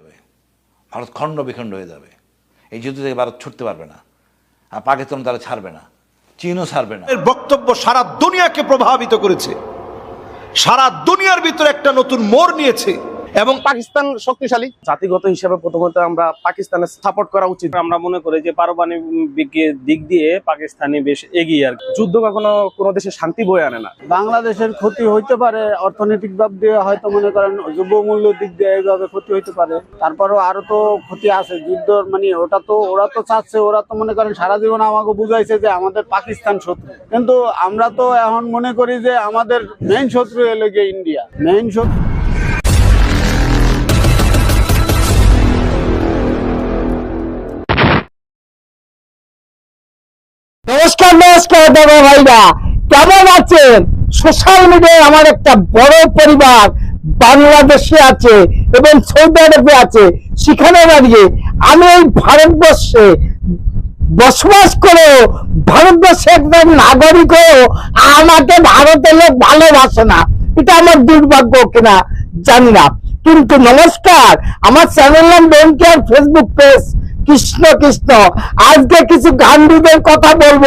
যাবে। ভারত খণ্ড বিখণ্ড হয়ে যাবে। এই যুদ্ধ থেকে ভারত ছুটতে পারবে না। আর পাকিস্তান তারা ছাড়বে না। চীনও ছাড়বে না। এর বক্তব্য সারা দুনিয়াকে প্রভাবিত করেছে। সারা দুনিয়ার ভিতরে একটা নতুন মোড় নিয়েছে। এবং পাকিস্তান শক্তিশালী। জাতিগত হিসেবে প্রথমত আমরা পাকিস্তানের সাপোর্ট করা উচিত। আমরা মনে করি যে পারমাণবিক দিক দিয়ে পাকিস্তানি বেশ এগিয়ে আর যুদ্ধ কখনো কোনো দেশে শান্তি বয়ে আনে না। বাংলাদেশের ক্ষতি হইতে পারে অর্থনৈতিক ভাব দিয়ে হয়তো মনে করেন যুবমূল্য দিক দিয়ে এইভাবে ক্ষতি হইতে পারে। তারপরও আরও তো ক্ষতি আছে যুদ্ধ মানে ওটা তো ওরা তো চাচ্ছে ওরা তো মনে করেন সারা জীবন আমাকে বুঝাইছে যে আমাদের পাকিস্তান শত্রু। কিন্তু আমরা তো এখন মনে করি যে আমাদের মেইন শত্রু এলো গিয়ে ইন্ডিয়া। মেইন শত্রু নমস্কার নমস্কার দাদা ভাইরা। কেমন আছেন? সোশ্যাল মিডিয়ায় আমার একটা বড় পরিবার বাংলাদেশে আছে এবং সৌদি আরবে আছে। সেখানে দাঁড়িয়ে আমি এই ভারতবর্ষে বসবাস করে ভারতবর্ষে একদম নাগরিক হয়েও আমাকে ভারতের লোক ভালোবাসে না। এটা আমার দুর্ভাগ্য কিনা জানি না। কিন্তু নমস্কার, আমার চ্যানেল নাম don't care Facebook page Krishna Krishna. আজকে কিছু গান্ধীদের কথা বলব,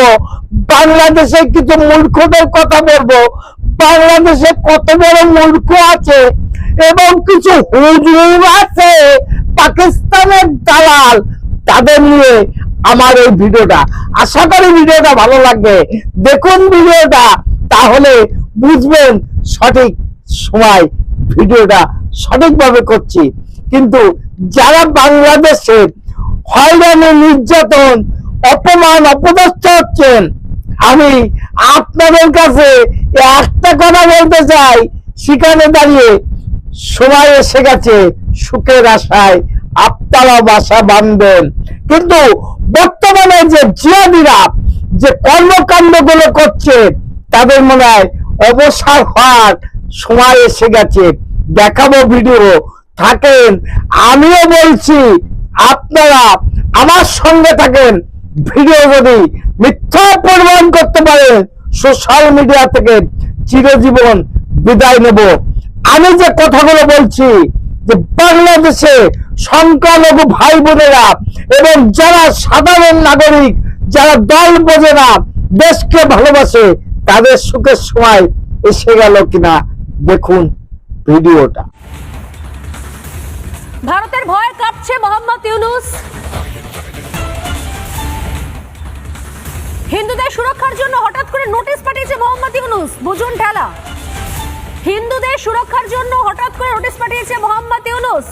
বাংলাদেশে কিছু মূর্খদের কথা বলব। বাংলাদেশে কত বড় মূর্খ আছে এবং কিছু হুজুর আছে পাকিস্তানের দালাল। তাদের নিয়ে আমার এই ভিডিওটা। আশা করি ভিডিওটা ভালো লাগবে। দেখুন ভিডিওটা, তাহলে বুঝবেন সঠিক সময় ভিডিওটা সঠিকভাবে করছি। কিন্তু যারা বাংলাদেশের হয়রানি নির্যাতন, অপমান, অপদস্থ হচ্ছেন। আমি আপনাদের কাছে একটা কথা বলতে চাই। সেখানে দাঁড়িয়ে সময় এসে গেছে সুখের আশায়। আপনারা বাসা বাঁধবেন। কিন্তু বর্তমানে যে জিয়াদিরা যে কর্মকাণ্ডগুলো করছে, তাদের মনে হয় অবসর হওয়ার সময় এসে গেছে। দেখাবো ভিডিও। থাকেন, আমিও বলছি আপনারা আমার সঙ্গে থাকেন। ভিডিও যদি মিথ্যা প্রমাণ করতে পারেন সোশ্যাল মিডিয়া থেকে চিরজীবন বিদায় নেব। আমি যে কথাগুলো বলছি, যে বাংলাদেশে সংখ্যালঘু ভাই বোনেরা এবং যারা সাধারণ নাগরিক, যারা দল বোঝে না, দেশকে ভালোবাসে, তাদের সুখের সময় এসে গেল কিনা দেখুন ভিডিওটা। ভারতের ভয় কাঁপছে মোহাম্মদ ইউনুস। হিন্দুদের সুরক্ষার জন্য হঠাৎ করে নোটিশ পাঠিয়েছে মোহাম্মদ ইউনুস, বুঝুন ঠেলা। হিন্দুদের সুরক্ষার জন্য হঠাৎ করে নোটিশ পাঠিয়েছে মোহাম্মদ ইউনুস।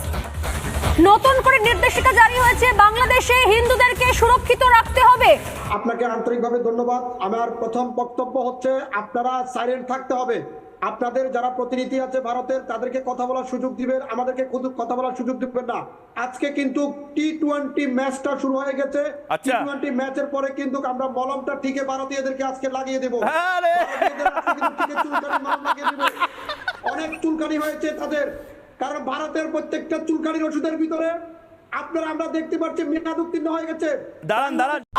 নতুন করে নির্দেশিকা জারি হয়েছে, বাংলাদেশে হিন্দুদেরকে সুরক্ষিত রাখতে হবে। আপনাকে আন্তরিকভাবে ধন্যবাদ। আমার প্রথম বক্তব্য হচ্ছে, আপনারা সাইলেন্ট থাকতে হবে। আপনাদের যারা প্রতিনিধি আছে ভারতের তাদেরকে কথা বলার সুযোগ দিবেন আমাদেরকে শুধু কথা বলার সুযোগ দিবেন না আজকে কিন্তু টি টোয়েন্টি ম্যাচটা শুরু হয়ে গেছে টি টোয়েন্টি ম্যাচের পরে কিন্তু আমরা মলমটা ঠিকই ভারতীয়দেরকে আজকে লাগিয়ে দেবো ভারতীয়দের আজকে কিন্তু ঠিকই চুলকানি মলম লাগিয়ে দেবো। অনেক চুলকানি হয়েছে তাদের কারণ ভারতের প্রত্যেকটা চুলকানির ওষুধের ভিতরে আপনারা আমরা দেখতে পাচ্ছি মেয়াদ উত্তীর্ণ হয়ে গেছে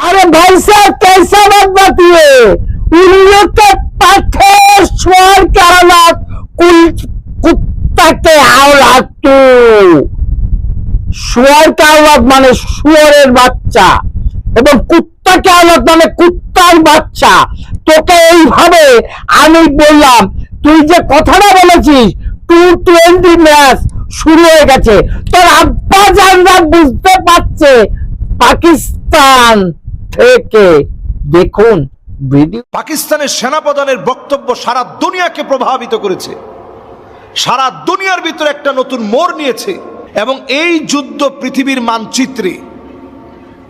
अरे भाई साहब कैसा बात बताइए उन लोग के पत्थर स्वर के औलाद कुल कुत्ता के औलाद तू শুয়ার কে আওলাদ মানে শুয়ারের বাচ্চা এবং কুত্তা কে আওলাদ মানে কুত্তার বাচ্চা তোকে এইভাবে আমি বললাম তুই যে কথাটা বলেছিস টু টোয়েন্টি ম্যাচ শুরু হয়ে গেছে তোর আব্বা জানরা বুঝতে পারছে পাকিস্তান থেকে দেখুন ভিডিও পাকিস্তানের সেনাপ্রধানের বক্তব্য সারা দুনিয়াকে প্রভাবিত করেছে। সারা দুনিয়ার ভিতরে একটা নতুন মোড় নিয়েছে এবং এই যুদ্ধ পৃথিবীর মানচিত্রে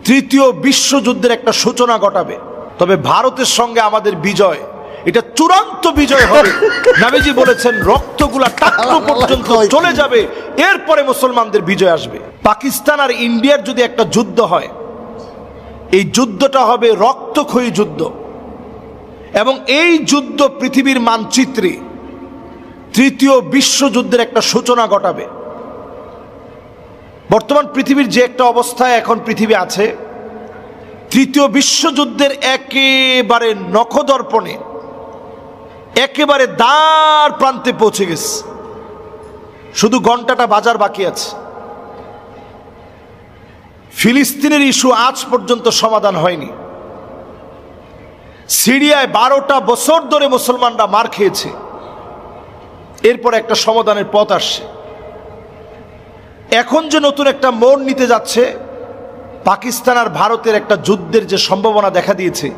তৃতীয় বিশ্বযুদ্ধের একটা সূচনা ঘটাবে। তবে ভারতের সঙ্গে আমাদের বিজয় এটা চূড়ান্ত বিজয় হবে। নাবিজি বলেছেন রক্তগুলা টাকলো পর্যন্ত চলে যাবে এরপরে মুসলমানদের বিজয় আসবে। পাকিস্তান আর ইন্ডিয়ার যদি একটা যুদ্ধ হয় এই যুদ্ধটা হবে রক্তক্ষয়ী যুদ্ধ। এবং এই যুদ্ধ পৃথিবীর মানচিত্রে তৃতীয় বিশ্বযুদ্ধের একটা সূচনা ঘটাবে। বর্তমান পৃথিবীর যে একটা অবস্থায় এখন পৃথিবী আছে, তৃতীয় বিশ্বযুদ্ধের একেবারে নখদর্পণে, একেবারে দ্বার প্রান্তে পৌঁছে গেছে। শুধু ঘন্টাটা বাজার বাকি আছে। ফিলিস্তিনের ইস্যু আজ পর্যন্ত সমাধান হয়নি। সিরিয়ায় বারোটা বছর ধরে মুসলমানরা মার খেয়েছে। এরপর একটা সমাধানের পথ আসছে। এখন যে নতুন একটা মোড় নিতে যাচ্ছে, পাকিস্তান আর ভারতের একটা যুদ্ধের যে সম্ভাবনা দেখা দিয়েছে,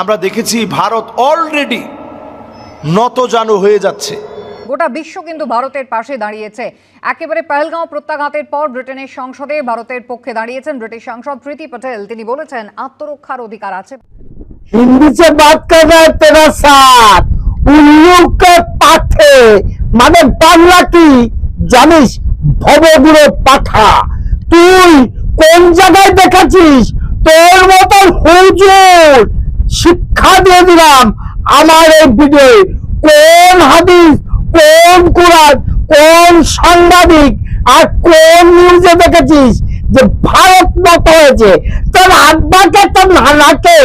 আমরা দেখেছি ভারত অলরেডি নতজানু হয়ে যাচ্ছে। গোটা বিশ্ব কিন্তু ভারতের পাশে দাঁড়িয়েছে। একেবারে পেহেলগাঁও প্রত্যাঘাতের পর ব্রিটেনের সংসদে ভারতের পক্ষে দাঁড়িয়েছেন ব্রিটিশ সাংসদ প্রীতি পটেল। তিনি বলেছেন, আত্মরক্ষার অধিকার আছে। हिंदी से बात कर रहा है तेरा साथ उल्लू के पाठे মানে বাংলা কি জানিস ভবগুলো পাঠা তুই কোন জায়গায় দেখাচ্ছিস তোর মতন হুজুর শিক্ষা দিয়ে দিলাম আমার এই ভিডিও কোন হাদিস কোন কোরআন কোন সাংবাদিক আর কোন নিউজে দেখেছিস যে ভারত মত হয়েছে তোর আব্বাকে তোর নানাকে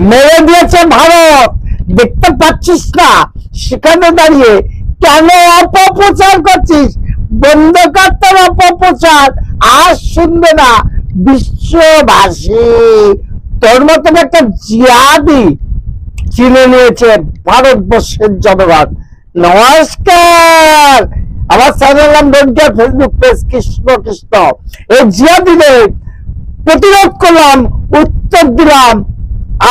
মেরে দিয়েছে ভারত। দেখতে পাচ্ছিস না? সেখানে দাঁড়িয়ে কেন অপপ্রচার করছিস? বন্ধ কর অপপ্রচার। আর শুনবে না বিশ্ববাসী। তোর মতন একটা জিয়াদি চিনে নিয়েছে ভারতবর্ষের জনগণ। নমস্কার। আমার চ্যানেল নাম don't Facebook page Krishna Krishna. এই জিয়াদিদের প্রতিরোধ করলাম, উত্তর দিলাম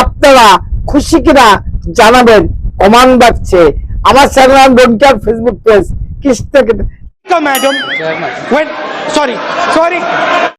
আপনারা খুশি কিনা জানাবেন কমান বাড়ছে। আমার চ্যানেল নাম Facebook page Krishna madam sorry sorry, sorry.